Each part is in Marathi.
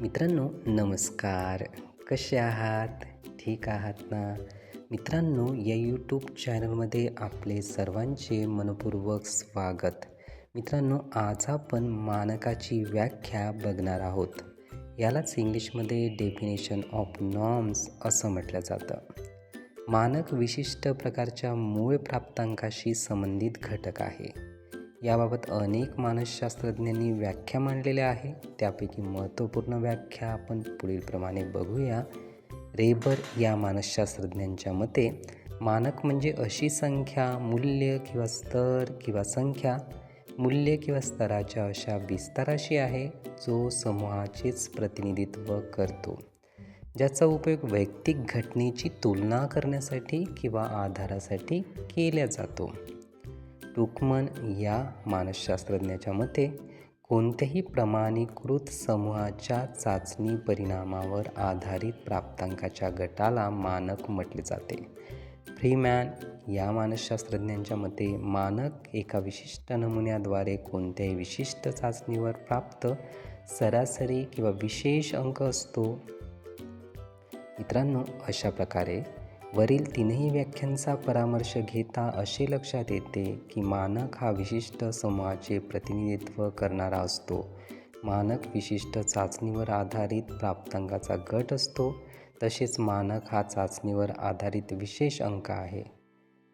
मित्रांनो नमस्कार. कसे आहात? ठीक आहात ना? मित्रांनो या यूट्यूब चॅनलमध्ये आपले सर्वांचे मनपूर्वक स्वागत. मित्रांनो आज आपण मानकाची व्याख्या बघणार आहोत. यालाच इंग्लिशमध्ये डेफिनेशन ऑफ नॉर्म्स असं म्हटलं जातं. मानक विशिष्ट प्रकारच्या मूळ प्राप्तांकाशी संबंधित घटक आहे. याबाबत अनेक मानसशास्त्रज्ञांनी व्याख्या मांडलेल्या आहे. त्यापैकी महत्त्वपूर्ण व्याख्या आपण पुढीलप्रमाणे बघूया. रेबर या मानसशास्त्रज्ञांच्या मते मानक म्हणजे अशी संख्या मूल्य किंवा स्तर किंवा संख्या. मूल्य किंवा स्तराच्या अशा विस्ताराशी आहे जो समूहाचेच प्रतिनिधित्व करतो. ज्याचा उपयोग वैयक्तिक घटनेची तुलना करण्यासाठी किंवा आधारासाठी केला जातो. टुकमन या मानसशास्त्रज्ञाच्या मते कोणत्याही प्रमाणीकृत समूहाच्या चाचणी परिणामावर आधारित प्राप्तांकाच्या गटाला मानक म्हटले जाते. फ्रीमॅन या मानसशास्त्रज्ञांच्या मते मानक एका विशिष्ट नमुन्याद्वारे कोणत्याही विशिष्ट चाचणीवर प्राप्त सरासरी किंवा विशेष अंक असतो. मित्रांनो अशा प्रकारे वरील तीनही व्याख्यांचा परामर्श घेता असे लक्षात येते की मानक हा विशिष्ट समूहाचे प्रतिनिधित्व करणारा असतो. मानक विशिष्ट चाचणीवर आधारित प्राप्तांकाचा गट असतो तसेच मानक हा चाचणीवर आधारित विशेष अंक आहे.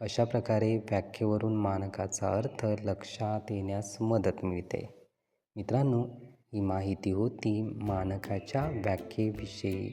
अशा प्रकारे व्याख्येवरून मानकाचा अर्थ लक्षात येण्यास मदत मिळते. मित्रांनो ही माहिती होती मानकाच्या व्याख्येविषयी.